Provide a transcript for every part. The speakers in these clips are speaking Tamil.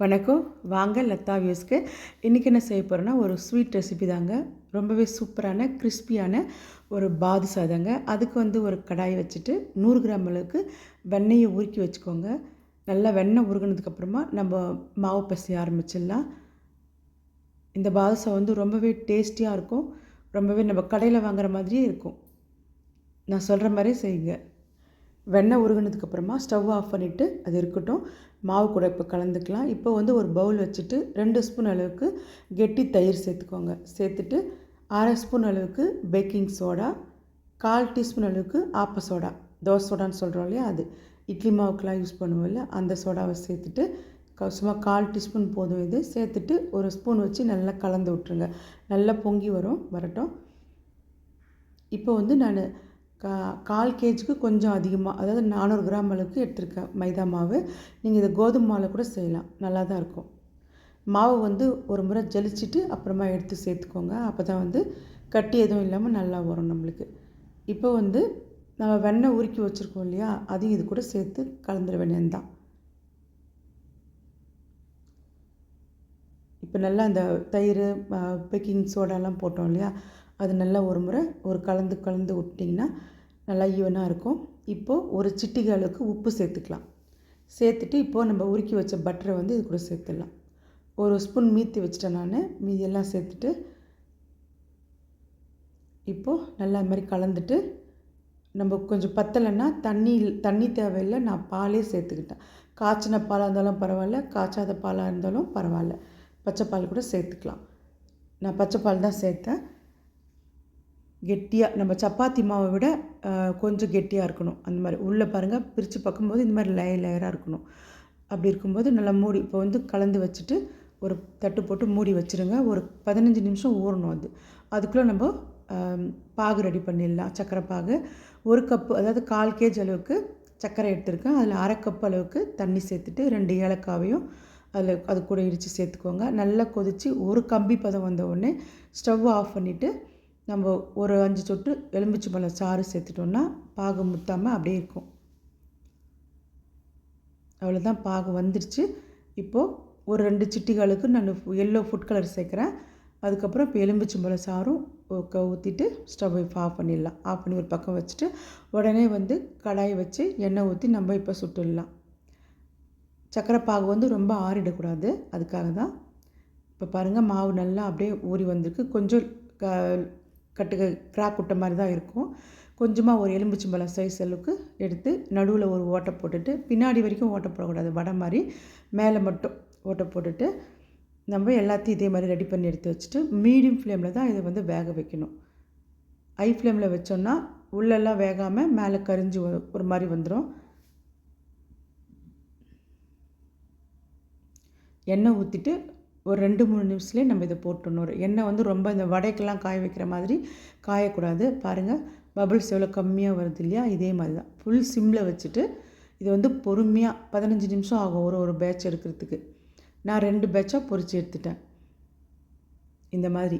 வணக்கம். வாங்க லத்தா வியூஸ்க்கு. இன்றைக்கி என்ன செய்ய போகிறேன்னா ஒரு ஸ்வீட் ரெசிபி தாங்க. ரொம்பவே சூப்பரான கிறிஸ்பியான ஒரு பாது சாதங்க அதுக்கு வந்து ஒரு கடாய் வச்சுட்டு நூறு கிராம் அளவுக்கு வெண்ணெயை உருக்கி வச்சுக்கோங்க. நல்லா வெண்ணெய் உருகினதுக்கப்புறமா நம்ம மாவு பசி ஆரம்பிச்சிடலாம். இந்த பாதுஷா வந்து ரொம்பவே டேஸ்டியாக இருக்கும். ரொம்பவே நம்ம கடையில் வாங்குற மாதிரியே இருக்கும். நான் சொல்கிற மாதிரி செய்யுங்க. வெண்ணெய் உருகினதுக்கப்புறமா ஸ்டவ் ஆஃப் பண்ணிவிட்டு அது இருக்கட்டும். மாவு கூட இப்போ கலந்துக்கலாம். இப்போ வந்து ஒரு பவுல் வச்சுட்டு ரெண்டு ஸ்பூன் அளவுக்கு கெட்டி தயிர் சேர்த்துக்கோங்க. சேர்த்துட்டு அரை ஸ்பூன் அளவுக்கு பேக்கிங் சோடா கால் டீஸ்பூன் அளவுக்கு ஆப்ப சோடா தோசை சோடான்னு சொல்கிறோம் இல்லையா அது. இட்லி மாவுக்கெலாம் யூஸ் பண்ணுவோம்ல அந்த சோடாவை சேர்த்துட்டு சும்மா கால் டீஸ்பூன் போதும் இது. சேர்த்துட்டு ஒரு ஸ்பூன் வச்சு நல்லா கலந்து விட்ருங்க நல்லா பொங்கி வரும் வரட்டும். இப்போ வந்து நான் கா கால் கேஜிக்கு கொஞ்சம் அதிகமாக அதாவது நானூறு கிராம் அளவுக்கு எடுத்திருக்கேன் மைதா மாவு. நீங்கள் இதை கோதுமை மாவில் கூட செய்யலாம். நல்லா தான் இருக்கும். மாவு வந்து ஒரு முறை ஜலிச்சுட்டு அப்புறமா எடுத்து சேர்த்துக்கோங்க. அப்போ தான் வந்து கட்டி எதுவும் இல்லாமல் நல்லா வரும் நம்மளுக்கு. இப்போ வந்து நம்ம வெண்ணெய் உருக்கி வச்சுருக்கோம் இல்லையா? அதையும் இது கூட சேர்த்து கலந்துட வேண்டியது தான் இப்போ நல்லா அந்த தயிர் பேக்கிங் சோடாலாம் போட்டோம் இல்லையா? அது நல்லா ஒரு முறை ஒரு கலந்து கலந்து விட்டிங்கன்னா நல்லா ஈவனாக இருக்கும். இப்போது ஒரு சிட்டிகை அளவுக்கு உப்பு சேர்த்துக்கலாம். சேர்த்துட்டு இப்போது நம்ம உருக்கி வச்ச பட்டரை வந்து இது கூட சேர்த்துடலாம். ஒரு ஸ்பூன் மீத்தி வச்சிட்டேன் நான். மீதியெல்லாம் சேர்த்துட்டு இப்போது நல்லா இது மாதிரி கலந்துட்டு நம்ம கொஞ்சம் பத்தலைன்னா தண்ணி தண்ணி தேவையில்லை நான் பாலே சேர்த்துக்கிட்டேன். காய்ச்சின பாலாக இருந்தாலும் பரவாயில்ல காய்ச்சாத பாலாக இருந்தாலும் பரவாயில்ல. பச்சை பால் கூட சேர்த்துக்கலாம். நான் பச்சை பால் தான் சேர்த்தேன். கெட்டியாக நம்ம சப்பாத்தி மாவை விட கொஞ்சம் கெட்டியாக இருக்கணும். அந்த மாதிரி உள்ளே பாருங்கள் பிரித்து பார்க்கும்போது இந்த மாதிரி லேயர் லேயராக இருக்கணும். அப்படி இருக்கும்போது நல்லா மூடி இப்போ வந்து கலந்து வச்சுட்டு ஒரு தட்டு போட்டு மூடி வச்சுருங்க. ஒரு பதினஞ்சு நிமிஷம் ஊறணும் அது. அதுக்குள்ளே நம்ம பாகு ரெடி பண்ணிடலாம். சர்க்கரை பாகு. ஒரு கப்பு அதாவது கால் கேஜ் அளவுக்கு சர்க்கரை எடுத்திருக்கேன். அதில் அரை கப் அளவுக்கு தண்ணி சேர்த்துட்டு ரெண்டு ஏலக்காவையும் அதில் அது கூட இடித்து சேர்த்துக்கோங்க. நல்லா கொதித்து ஒரு கம்பி பதம் வந்த உடனே ஸ்டவ் ஆஃப் பண்ணிவிட்டு நம்ம ஒரு அஞ்சு சொட்டு எலுமிச்சை பழம் சாறு சேர்த்துட்டோன்னா பாகு முத்தாமல் அப்படியே இருக்கும். அவ்வளோதான் பாகு வந்துடுச்சு இப்போது ஒரு ரெண்டு சிட்டிகளுக்கு நான் எல்லோ ஃபுட் கலர் சேர்க்குறேன். அதுக்கப்புறம் இப்போ எலும்பிச்சம்பழம் சாரும் ஊற்றிட்டு ஸ்டவ் ஆஃப் பண்ணிடலாம். ஆஃப் பண்ணி ஒரு பக்கம் வச்சுட்டு உடனே வந்து கடாயை வச்சு எண்ணெய் ஊற்றி நம்ம இப்போ சுட்டுடலாம். சக்கரை பாகு வந்து ரொம்ப ஆறிடக்கூடாது. அதுக்காக தான் இப்போ பாருங்கள் மாவு நல்லா அப்படியே ஊறி வந்திருக்கு. கொஞ்சம் க கட்டுக்கு கிராக் விட்ட மாதிரி தான் இருக்கும். கொஞ்சமாக ஒரு எலும்புச்சம்பழம் சைஸ் அளவுக்கு எடுத்து நடுவில் ஒரு ஓட்டை போட்டுட்டு பின்னாடி வரைக்கும் ஓட்டை போடக்கூடாது. வடை மாதிரி மேலே மட்டும் ஓட்டை போட்டுட்டு நம்ம எல்லாத்தையும் இதே மாதிரி ரெடி பண்ணி எடுத்து வச்சுட்டு மீடியம் ஃப்ளேமில் தான் இதை வந்து வேக வைக்கணும். ஹை ஃப்ளேமில் வச்சோன்னா உள்ளெல்லாம் வேகாமல் மேலே கரிஞ்சு ஒரு மாதிரி வந்துடும் எண்ணெய் ஊற்றிட்டு ஒரு ரெண்டு மூணு நிமிஷத்துலேயே நம்ம இதை போட்டுடணும். ஒரு எண்ணெய் வந்து ரொம்ப இந்த வடைக்கெல்லாம் காய வைக்கிற மாதிரி காயக்கூடாது. பாருங்கள் பபிள்ஸ் எவ்வளோ கம்மியாக வருது இல்லையா? இதே மாதிரி தான். ஃபுல் சிம்மில் வச்சுட்டு இது வந்து பொறுமையாக பதினஞ்சு நிமிஷம் ஆகும் ஒரு ஒரு பேட்ச் எடுக்கிறதுக்கு. நான் ரெண்டு பேட்சாக பொறிச்சு எடுத்துட்டேன். இந்த மாதிரி.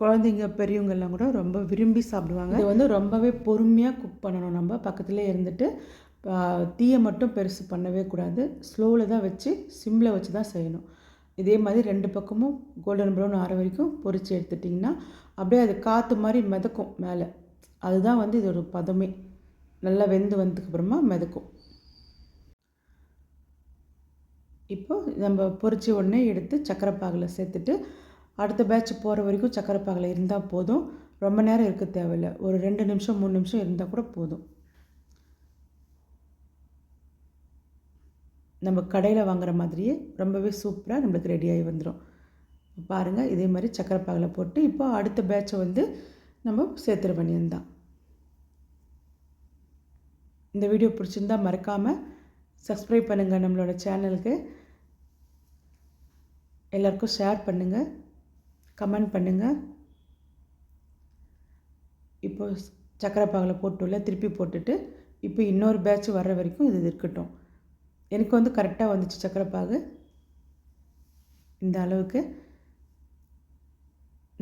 குழந்தைங்க பெரியவங்கெல்லாம் கூட ரொம்ப விரும்பி சாப்பிடுவாங்க. இது வந்து ரொம்பவே பொறுமையாக குக் பண்ணணும் நம்ம. பக்கத்துலேயே இருந்துட்டு தீயை மட்டும் பெருசு பண்ணவே கூடாது. ஸ்லோவில் தான் வச்சு சிம்மில் வச்சு தான் செய்யணும். இதே மாதிரி ரெண்டு பக்கமும் கோல்டன் ப்ரௌன் ஆற வரைக்கும் பொரிச்சு எடுத்துட்டிங்கன்னா அப்படியே அது காற்று மாதிரி மிதக்கும் மேலே. அதுதான் வந்து இதோட பதமே. நல்லா வெந்து வந்ததுக்கப்புறமா மிதக்கும். இப்போ நம்ம பொரிச்ச உடனே எடுத்து சக்கரை பாகில் சேர்த்துட்டு அடுத்த பேட்ச் போகிற வரைக்கும் சக்கரை பாகில் இருந்தால் போதும். ரொம்ப நேரம் இருக்க தேவையில்லை. ஒரு ரெண்டு நிமிஷம் மூணு நிமிஷம் இருந்தால் கூட போதும். நம்ம கடையில் வாங்குற மாதிரியே ரொம்பவே சூப்பராக நம்மளுக்கு ரெடியாகி வந்துடும் பாருங்கள் இதே மாதிரி சக்கரை பாகில் போட்டு இப்போ அடுத்த பேட்சை வந்து நம்ம சேர்த்துற வேண்டியதுதான் இந்த வீடியோ பிடிச்சிருந்தா மறக்காமல் சப்ஸ்கிரைப் பண்ணுங்கள் நம்மளோட சேனலுக்கு எல்லாருக்கும் ஷேர் பண்ணுங்கள் கமெண்ட் பண்ணுங்கள் இப்போ சக்கரை பாகில் போட்டுள்ள திருப்பி போட்டுட்டு இப்போ இன்னொரு பேட்ச் வர்ற வரைக்கும் இது இருக்கட்டும். எனக்கு வந்து கரெக்டாக வந்துச்சு சக்கரை பாகு இந்த அளவுக்கு.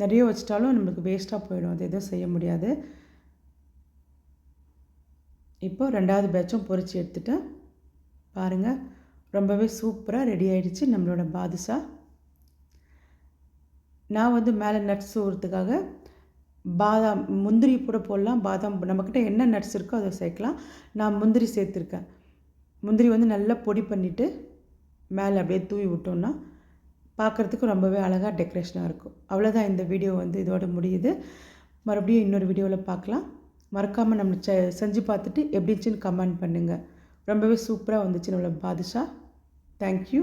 நிறைய வச்சிட்டாலும் நம்மளுக்கு வேஸ்ட்டாக போயிடும். அது எதுவும் செய்ய முடியாது. இப்போது ரெண்டாவது பேட்சும் பொரிச்சு எடுத்துட்டேன் பாருங்கள் ரொம்பவே சூப்பராக ரெடி ஆகிடுச்சு நம்மளோட பாதுஷா. நான் வந்து மேலே நட்ஸ் ஊறுறதுக்காக பாதாம் முந்திரி கூட போடலாம். பாதாம் நம்மக்கிட்ட என்ன நட்ஸ் இருக்கோ அதை சேர்க்கலாம். நான் முந்திரி சேர்த்துருக்கேன். முந்திரி வந்து நல்லா பொடி பண்ணிவிட்டு மேலே அப்படியே தூவி விட்டோம்னா பார்க்குறதுக்கு ரொம்பவே அழகாக டெக்கரேஷனாக இருக்கும். அவ்வளோதான் இந்த வீடியோ வந்து இதோட முடியுது. மறுபடியும் இன்னொரு வீடியோவில் பார்க்கலாம். மறக்காமல் நம்ம செ செஞ்சு பார்த்துட்டு எப்படிச்சுன்னு கமெண்ட் பண்ணுங்கள் ரொம்பவே சூப்பராக வந்துச்சு நம்மளோட பாதுஷா. தேங்க்யூ